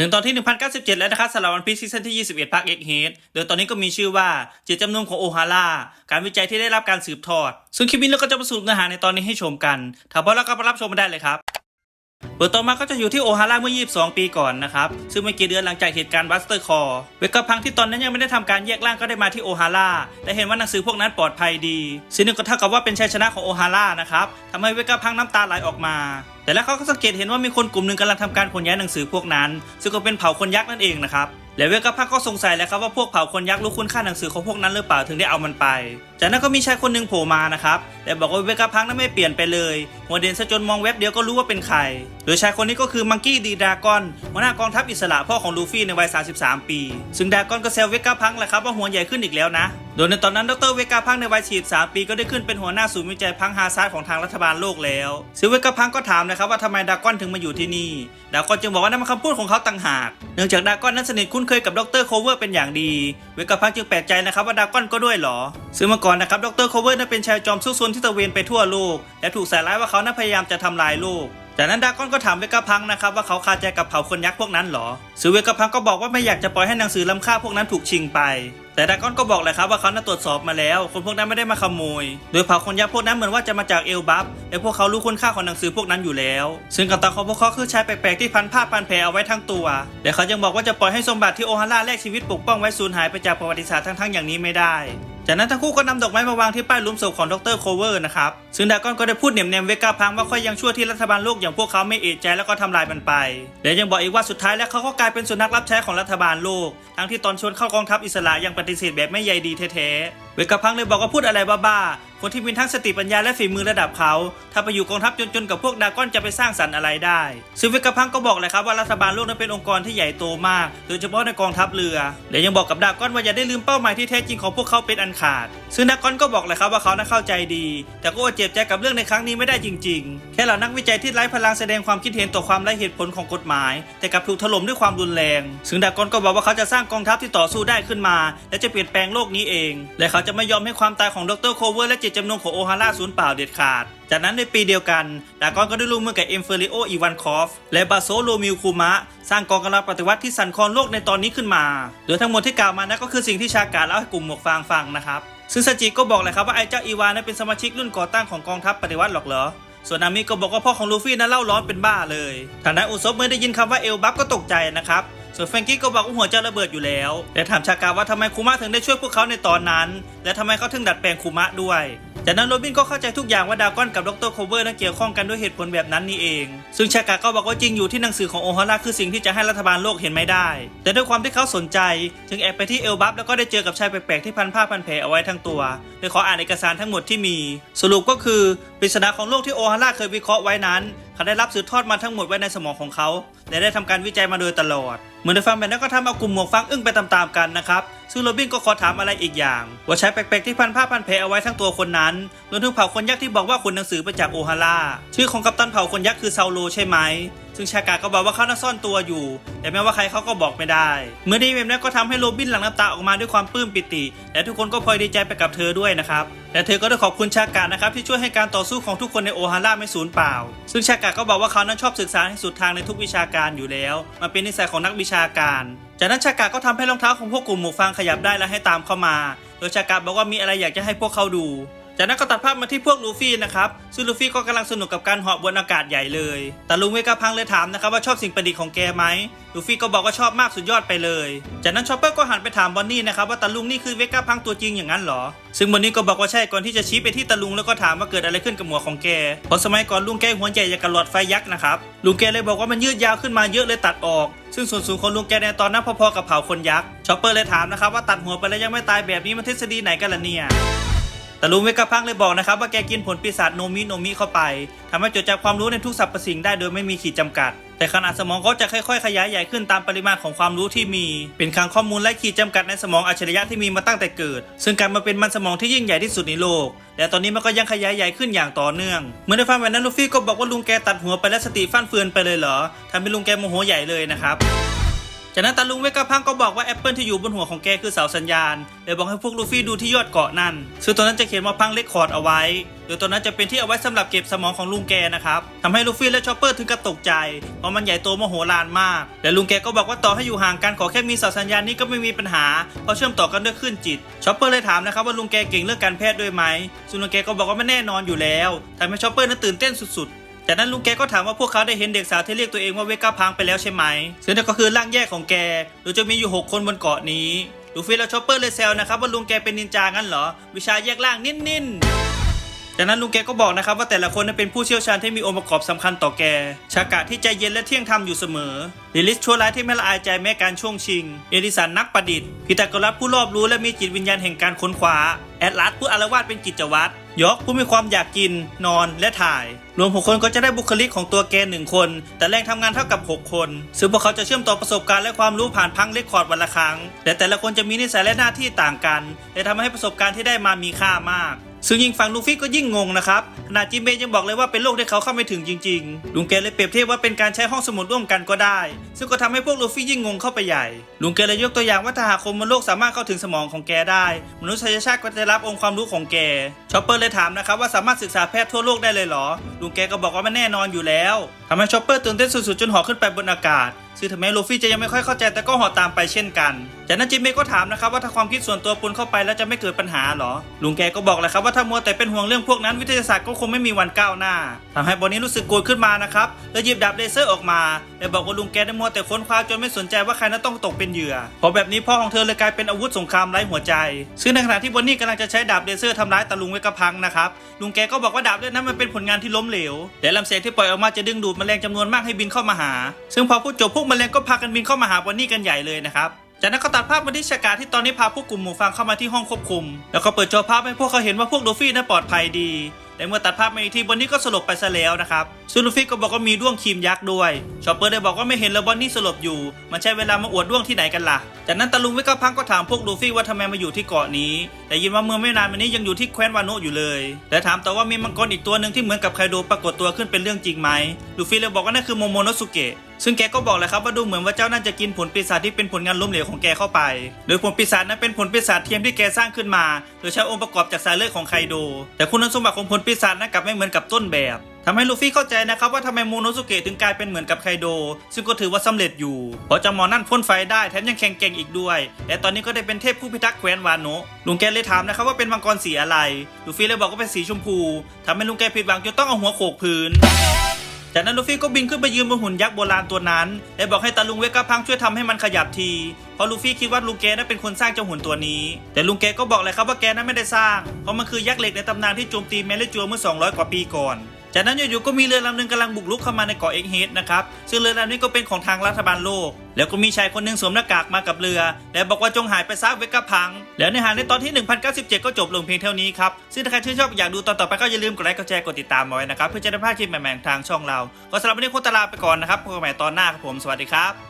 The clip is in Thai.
ถึงตอนที่ 1097 แล้วนะครับสำหรับวันพีซซีซั่นที่ 21ภาคเอ็กเฮดโดยตอนนี้ก็มีชื่อว่าเจตจำนวนของโอฮาร่าการวิจัยที่ได้รับการสืบทอด ซึ่งคลิปนี้เราก็จะประสรุปเนื้อหาในตอนนี้ให้ชมกัน ถ้าพร้อมแล้วก็ไปรับชมมาได้เลยครับ เปิดต่อมาก็จะอยู่ที่โอฮาร่าเมื่อ 22 ปีก่อนนะครับ ซึ่งไม่กี่เดือนหลังจากเหตุการณ์บัสเตอร์คอร์เวกาพังที่ตอนนั้นยังไม่ได้ทำการแยกร่างก็ได้มาที่โอฮาร่าและเห็นว่าหนังสือพวกนั้นปลอดภัยดีซึ่งนั่นก็เท่ากับว่าเป็นชัยชนะของโอฮาร่านะครับทำให้เวกาพังน้ำตาไหลออกมา แต่แล้วเขาก็สังเกตเห็นว่ามีคนกลุ่มหนึ่งกำลังทำการขนย้ายหนังสือพวกนั้น ซึ่งก็เป็นเผ่าคนยักษ์นั่นเองนะครับ และเวกกระพังก็สงสัยแล้วครับว่าพวกเผ่าคนยักษ์รู้คุณค่าหนังสือของพวกนั้นหรือเปล่าถึงได้เอามันไป จากนั้นก็มีชายคนหนึ่งโผล่มานะครับและบอกว่าเวกกระพังนั้นไม่เปลี่ยนไปเลย หัวเด่นซะจนมองเว็บเดียวก็รู้ว่าเป็นใคร โดยชายคนนี้ก็คือมังกี้ดีดากอนหัวหน้ากองทัพอิสระพ่อของลูฟี่ในวัย 33 ปี ซึ่งดากอนก็แซวเวกกระพังแหละครับว่าหัวใหญ่ขึ้นอีกแล้วนะ โดยในตอนนั้นดรเวกาพังในวัย 43 ปีก็ได้ขึ้นเป็นหัวหน้าศูนย์วิจัยพังฮาซาร์ดของทางรัฐบาลโลกแล้วซึ่งเวกาพังก็ถามนะครับว่าทำไมดากอนถึงมาอยู่ที่นี่ ดากอนจึงบอกว่านั่นมันคำพูดของเขาต่างหาก เนื่องจากดากอนนั้นสนิทคุ้นเคยกับดรโคเวอร์เป็นอย่างดี เวกาพังจึงแปลกใจนะครับว่าดากอนก็ด้วยหรอ ซึ่งเมื่อก่อนนะครับดรโคเวอร์นั้นเป็นชายจอมซุกซนที่ตะเวนไปทั่วโลก และถูกใส่ร้ายว่าเขานั้นพยายามจะทำลายโลก จากนั้นดากอนก็ถามเวกาพังนะครับว่าเขาคาใจกับเผ่าคนยักษ์พวกนั้นเหรอซึ่งเวกาพังก็บอกว่าไม่อยากจะปล่อยให้หนังสือล้ำค่าพวกนั้นถูกชิงไป แต่ดากอนก็บอกเลยครับว่าเขานั้ตรวจสอบมาแล้ว คนพวกนั้นไม่ได้มาขโมย โดยเผ่าคนยักษ์พวกนั้นเหมือนว่าจะมาจากเอลบัฟและพวกเขารู้คุณค่าของหนังสือพวกนั้นอยู่แล้ว ซึ่งกัปตันของพวกเขาคือชายแปลกๆที่พันผ้าพันแผลเอาไว้ทั้งตัวและเขายังบอกว่าจะปล่อยให้สมบัติที่โอฮาร่าแลกชีวิตปกป้องไว้สูญหายไปจากประวัติศาสตร์ทั้งๆอย่างนี้ไม่ได้ จากนั้นทั้งคู่ก็นำดอกไม้มาวางที่ป้ายลุมศพของดรโคเวอร์นะครับ ซึ่งดากอนก็ได้พูดเหน็บเนมเวกาพังว่าค่อยยังชั่วที่รัฐบาลโลกอย่างพวกเขาไม่เอะใจแล้วก็ทำลายมันไป และยังบอกอีกว่าสุดท้ายแล้วเขาก็กลายเป็นสุนัขรับใช้ของรัฐบาลโลก ทั้งที่ตอนชวนเข้ากองทัพอิสระยังปฏิเสธแบบไม่ใยดีแท้ๆ เวกาพังเลยบอกว่าพูดอะไรบ้าๆ คนที่มีทั้งสติปัญญาและฝีมือระดับเขา ถ้าไปอยู่กองทัพจนๆกับพวกดากอนจะไปสร้างสรรค์อะไรได้ ซึ่งเวกพังก็บอกเลยครับว่ารัฐบาลโลกนั้นเป็นองค์กรที่ใหญ่โตมาก โดยเฉพาะในกองทัพเรือและยังบอกกับดากอนว่าอย่าได้ลืมเป้าหมายที่แท้จริงของพวกเขาเป็นอันขาด ซึ่งดากอนก็บอกเลยครับว่าเขาน่าเข้าใจดี แต่ก็อดเจ็บใจกับเรื่องในครั้งนี้ไม่ได้จริง ๆ แค่เหล่านักวิจัยที่ไร้พลังแสดงความคิดเห็นต่อความไร้เหตุผลของกฎหมาย แต่กลับถูกถล่มด้วยความรุนแรง ซึ่งดากอนก็บอกว่าเขาจะสร้างกองทัพที่ต่อสู้ได้ขึ้นมา และจะเปลี่ยนแปลงโลกนี้เอง และเขาจะไม่ยอมให้ความตายของดรโคเวอร์และเจตจำนงของโอฮาร่าสูญเปล่าเด็ดขาด จากนั้นในปีเดียวกันดากอนก็ได้ร่วมมือกับเอ็มเฟริโออีวานคอฟและบาโซโลมิวคูมะ สร้างกองกำลังปฏิวัติที่สั่นคลอนโลกในตอนนี้ขึ้นมา โดยทั้งหมดที่กล่าวมานั้นก็คือสิ่งที่ชากาเล่าให้กลุ่มหมวกฟางฟังนะครับ ซึ่งซาจิก็บอกเลยครับว่าไอ้เจ้าอีวานนั้นเป็นสมาชิกรุ่นก่อตั้งของกองทัพปฏิวัติหรอกเหรอส่วนนามิก็บอกว่าพ่อของลูฟี่นั้นเล่าร้อนเป็นบ้าเลยทางด้านอุซบเมื่อได้ยินคำว่าเอลบัฟก็ตกใจนะครับ ส่วนแฟรงกี้ก็บอกว่าหัวจะระเบิดอยู่แล้ว และถามชากาว่าทำไมคูมะถึงได้ช่วยพวกเขาในตอนนั้น และทำไมเขาถึงดัดแปลงคูมะด้วยจากนั้นโรบินก็เข้าใจทุกอย่างว่าดากอนกับดรโคเวอร์นั้นเกี่ยวข้องกันด้วยเหตุผลแบบนั้นนี่เอง ซึ่งชากาก็บอกว่าจริงอยู่ที่หนังสือของโอฮาร่าคือสิ่งที่จะให้รัฐบาลโลกเห็นไม่ได้ แต่ด้วยความที่เขาสนใจ จึงแอบไปที่เอลบัฟแล้วก็ได้เจอกับชายแปลกๆที่พันผ้าพันแผลเอาไว้ทั้งตัวโดยขออ่านเอกสารทั้งหมดที่มี สรุปก็คือปริศนาของโลกที่โอฮาร่าเคยวิเคราะห์ไว้นั้น เขาได้รับสืบทอดมาทั้งหมดไว้ในสมองของเขาและได้ทำการวิจัยมาโดยตลอด เหมือนได้ฟังแบบนั้นก็ทำเอากลุ่มหมวกฟังอึ้งไปตามๆกันนะครับ ซึ่งโรบินก็ขอถามอะไรอีกอย่าง ว่าใช้แปลกๆที่พันผ้าพันแผลเอาไว้ทั้งตัวคนนั้นรวมถึงเผ่าคนยักษ์ที่บอกว่าคุณหนังสือไปจากโอฮาร่าชื่อของกัปตันเผ่าคนยักษ์คือซาโลใช่ไหม ซึ่งชากาก็บอกว่าเขาน่าซ่อนตัวอยู่ แต่แม้ว่าใครเขาก็บอกไม่ได้ เมื่อได้แบบนั้นก็ทำให้โรบินหลังน้ำตาออกมาด้วยความปลื้มปิติ และทุกคนก็พลอยดีใจไปกับเธอด้วยนะครับและเธอก็ได้ขอบคุณชากานะครับที่ช่วยให้การต่อสู้ของทุกคนในโอฮาร่าไม่สูญเปล่า ซึ่งชากาก็บอกว่าเขานั้นชอบศึกษาให้สุดทางในทุกวิชาการอยู่แล้วมันเป็นนิสัยของนักวิชาการจากนั้นชากาก็ทำให้รองเท้าของพวกกลุ่มหมวกฟางขยับได้และให้ตามเข้ามา โดยชากาบอกว่ามีอะไรอยากจะให้พวกเขาดู จากนั้นก็ตัดภาพมาที่พวกลูฟี่นะครับซึ่งลูฟี่ก็กำลังสนุกกับการเหาะบนอากาศใหญ่เลย แต่ลุงเวกาพังเลยถามนะครับว่าชอบสิ่งประดิษฐ์ของแกไหมลูฟี่ก็บอกว่าชอบมากสุดยอดไปเลย จากนั้นชอปเปอร์ก็หันไปถามบอนนี่นะครับว่าตาลุงนี่คือเวกาพังตัวจริงอย่างนั้นเหรอ ซึ่งบอนนี่ก็บอกว่าใช่ก่อนที่จะชี้ไปที่ตาลุงแล้วก็ถามว่าเกิดอะไรขึ้นกับหัวของแกเพราะสมัยก่อนลุงแกหัวใหญ่อย่างกับหลอดไฟยักษ์นะครับลุงแกเลยบอกว่ามันยืดยาวขึ้นมาเยอะเลยตัดออก ซึ่งส่วนสูงของลุงแกในตอนนั้นพอๆกับเผาคนยักษ์ชอปเปอร์เลยถามนะครับว่าตัดหัวไปแล้วยังไม่ตายแบบนี้มันทฤษฎีไหนกันล่ะเนี่ย แต่ลุงเวกาพังเลยบอกนะครับว่าแกกินผลปีศาจโนมิโนมิเข้าไปทำให้จดจำความรู้ในทุกสรรพสิ่งได้โดยไม่มีขีดจำกัด แต่ขนาดสมองเขาจะค่อยๆ ขยายใหญ่ขึ้นตามปริมาณของความรู้ที่มี เป็นคลังข้อมูลและขีดจำกัดในสมองอัจฉริยะที่มีมาตั้งแต่เกิด ซึ่งการมาเป็นมันสมองที่ยิ่งใหญ่ที่สุดในโลก และตอนนี้มันก็ยังขยายใหญ่ขึ้นอย่างต่อเนื่อง เมื่อได้ฟังแบบนั้นลูฟี่ก็บอกว่าลุงแกตัดหัวไปและสติฟั่นเฟือนไปเลยเหรอทำให้ลุงแกโมโหใหญ่เลยนะครับ จากนั้นตาลุงเวกาพังก็บอกว่าแอปเปิลที่อยู่บนหัวของแกคือเสาสัญญาณเลยบอกให้พวกลูฟี่ดูที่ยอดเกาะนั่นซึ่งตอนนั้นจะเขียนว่าพังเลคคอร์ดเอาไว้โดยตอนนั้นจะเป็นที่เอาไว้สำหรับเก็บสมองของลุงแกนะครับทำให้ลูฟี่และชอปเปอร์ถึงกับตกใจเพราะมันใหญ่โตมโหฬารมาก และลุงแกก็บอกว่าต่อให้อยู่ห่างกันขอแค่มีเสาสัญญาณนี้ก็ไม่มีปัญหาเพราะเชื่อมต่อกันด้วยคลื่นจิตชอปเปอร์เลยถามนะครับว่าลุงแกเก่งเรื่องการแพทย์ด้วยไหมซึ่งลุงแกก็บอกว่าไม่แน่นอนอยู่แล้วทำให้ชอปเปอร์นั้นตื่นเต้นสุดๆ จากนั้นลุงแกก็ถามว่าพวกเขาได้เห็นเด็กสาวที่เรียกตัวเองว่าเวก้าพังไปแล้วใช่ไหมซึ่งนั่นก็คือร่างแยกของแกโดยจะมีอยู่ 6 คนบนเกาะนี้ลูฟี่และชอปเปอร์เลยแซวนะครับว่าลุงแกเป็นนินจางั้นเหรอ วิชาแยกร่างนิ่นๆจากนั้นลุงแกก็บอกนะครับว่าแต่ละคนนั้นเป็นผู้เชี่ยวชาญที่มีองค์ประกอบสำคัญต่อแก ชากะที่ใจเย็นและเที่ยงธรรมอยู่เสมอลิลิสชั่วร้ายที่ไม่ละอายใจแม้การช่วงชิง เอดิสันนักประดิษฐ์พิตากรัสผู้รอบรู้และมีจิตวิญญาณแห่งการค้นคว้า แอดลัสผู้อารวาสเป็นกิจวัตรยอกผู้มีความอยากกิน นอนและถ่าย รวมหกคนก็จะได้บุคลิกของตัวแกหนึ่งคน แต่แรงทำงานเท่ากับ 6 คน ซึ่งพวกเขาจะเชื่อมต่อประสบการณ์และความรู้ผ่านพังเลคคอร์ดวันละครั้งแต่แต่ละคนจะมีนิสัยและหน้าที่ต่างกันและทำให้ประสบการณ์ที่ได้มามีค่ามากซึ่งยิ่งฟังลูฟี่ก็ยิ่งงงนะครับขนาจิมเบย์ยังบอกเลยว่าเป็นโลกที่เขาเข้าไม่ถึงจริงๆ ลุงแกเลยเปรียบเทียบว่าเป็นการใช้ห้องสมุดร่วมกันก็ได้ ซึ่งก็ทำให้พวกลูฟี่ยิ่งงงเข้าไปใหญ่ ลุงแกเลยยกตัวอย่างว่าถ้าหากคนบนโลกสามารถเข้าถึงสมองของแกได้ มนุษยชาติก็จะรับองค์ความรู้ของแกชอปเปอร์เลยถามนะครับว่าสามารถศึกษาแพทย์ทั่วโลกได้เลยเหรอ ลุงแกก็บอกว่ามันแน่นอนอยู่แล้วทำให้ชอปเปอร์ตื่นเต้นสุดๆจนหอขึ้นไปบนอากาศซึ่งถึงแม้ลูฟี่จะยังไม่ค่อยเข้าใจแต่ก็หอตามไปเช่นกัน จากนั้นจิมเมย์ก็ถามนะครับว่าถ้าความคิดส่วนตัวปนเข้าไปแล้วจะไม่เกิดปัญหาเหรอ ลุงแกก็บอกเลยครับว่าถ้ามัวแต่เป็นห่วงเรื่องพวกนั้นวิทยาศาสตร์ก็คงไม่มีวันก้าวหน้าทำให้บอนนี้รู้สึกโกรธขึ้นมานะครับ แล้วหยิบดาบเลเซอร์ออกมา และบอกว่าลุงแกได้มัวแต่ค้นคว้าจนไม่สนใจว่าใครนั้นต้องตกเป็นเหยื่อพราะแบบนี้พ่อของเธอเลยกลายเป็นอาวุธสงครามไร้หัวใจ ซึ่งในขณะที่บอนนี่กำลังจะใช้ดาบเลเซอร์ทำร้ายตาลุงเวกะพังนะครับลุงแกก็บอกว่าดาบเล่มนั้นมันเป็นผลงานที่ล้มเหลวและลำแสงที่ปล่อยออกมาจะดึงดูดแมลงจำนวนมากให้บินเข้ามาหา ซึ่งพอพูดจบพวกแมลงก็พากันบินเข้ามาหาบอนนี่กันใหญ่เลยนะครับจากนั้นก็ตัดภาพมาที่ชากาที่ตอนนี้พาพวกกลุ่มหมู่ฟังเข้ามาที่ห้องควบคุม แล้วก็เปิดจอภาพให้พวกเขาเห็นว่าพวกลูฟี่นั้นปลอดภัยดี แต่เมื่อตัดภาพมาอีกทีบอนนี่ก็สลบไปซะแล้วนะครับซึ่งลูฟี่ก็บอกว่ามีด้วงครีมยักษ์ด้วยชอปเปอร์ได้บอกว่าไม่เห็นแล้วบอนนี่สลบอยู่ มันใช้เวลามาอวดด้วงที่ไหนกันล่ะ จากนั้นตาลุงวิกาพังก็ถามพวกลูฟี่ว่าทำไมมาอยู่ที่เกาะนี้ แต่ยินว่าเมื่อไม่นานมานี้ยังอยู่ที่แคว้นวานุอยู่เลย และถามต่อว่ามีมังกรอีกตัวหนึ่งที่เหมือนกับไคโดปรากฏตัวขึ้นเป็นเรื่องจริงไหมลูฟี่เลยบอกว่านั่นคือโมโมโนสุเกะ ซึ่งแกก็บอกเลยครับว่าดูเหมือนว่าเจ้านั่นจะกินผลปีศาจที่เป็นผลงานล้มเหลวของแกเข้าไป โดยผลปีศาจนั้นเป็นผลปีศาจเทียมที่แกสร้างขึ้นมา โดยใช้องค์ประกอบจากสายเลือดของไคโด แต่คุณสมบัติของผลปีศาจนั้นกลับไม่เหมือนกับต้นแบบทำให้ลูฟี่เข้าใจนะครับว่าทำไมโมโนสุเกะถึงกลายเป็นเหมือนกับไคโด ซึ่งก็ถือว่าสำเร็จอยู่เพราะเจ้าหมอนั่นพ่นไฟได้แถมยังแข็งแกร่งอีกด้วย และตอนนี้ก็ได้เป็นเทพผู้พิทักษ์แคว้นวาโนะลุงแกเลยถามนะครับว่าเป็นมังกรสีอะไร ลูฟี่เลยบอกว่าเป็นสีชมพูทำให้ลุงแกผิดหวังจนต้องเอาหัวโขกพื้น จากนั้นลูฟี่ก็บินขึ้นไปยืนบนหุ่นยักษ์โบราณตัวนั้น และบอกให้ตาลุงเวก้าพังช่วยทำให้มันขยับที เพราะลูฟี่คิดว่าลุงแกนั้นเป็นคนสร้างเจ้าหุ่นตัวนี้ แต่ลุงแกก็บอกเลยครับว่าแกนั้นไม่ได้สร้าง เพราะมันคือยักษ์เหล็กในตำนานที่โจมตีแมเลจัวเมื่อ 200 กว่าปีก่อน จากนั้นอยู่ๆก็มีเรือลำหนึ่งกำลังบุกรุกเข้ามาในเกาะเอ็กเฮดนะครับ ซึ่งเรือลำนี้ก็เป็นของทางรัฐบาลโลก แล้วก็มีชายคนหนึ่งสวมหน้ากากมากับเรือ และบอกว่าจงหายไปซะเวกาพัง แล้วในหาในตอนที่ 1097 ก็จบลงเพียงเท่านี้ครับ ซึ่งถ้าใครชื่นชอบอยากดูตอนต่อไปก็อย่าลืมกดไลค์กดแชร์กดติดตามเอาไว้นะครับเพื่อจะได้พลาดคลิปใหม่ๆทางช่องเรา ก็สำหรับวันนี้โคตรลาไปก่อนนะครับพบกันใหม่ตอนหน้าครับผมสวัสดีครับ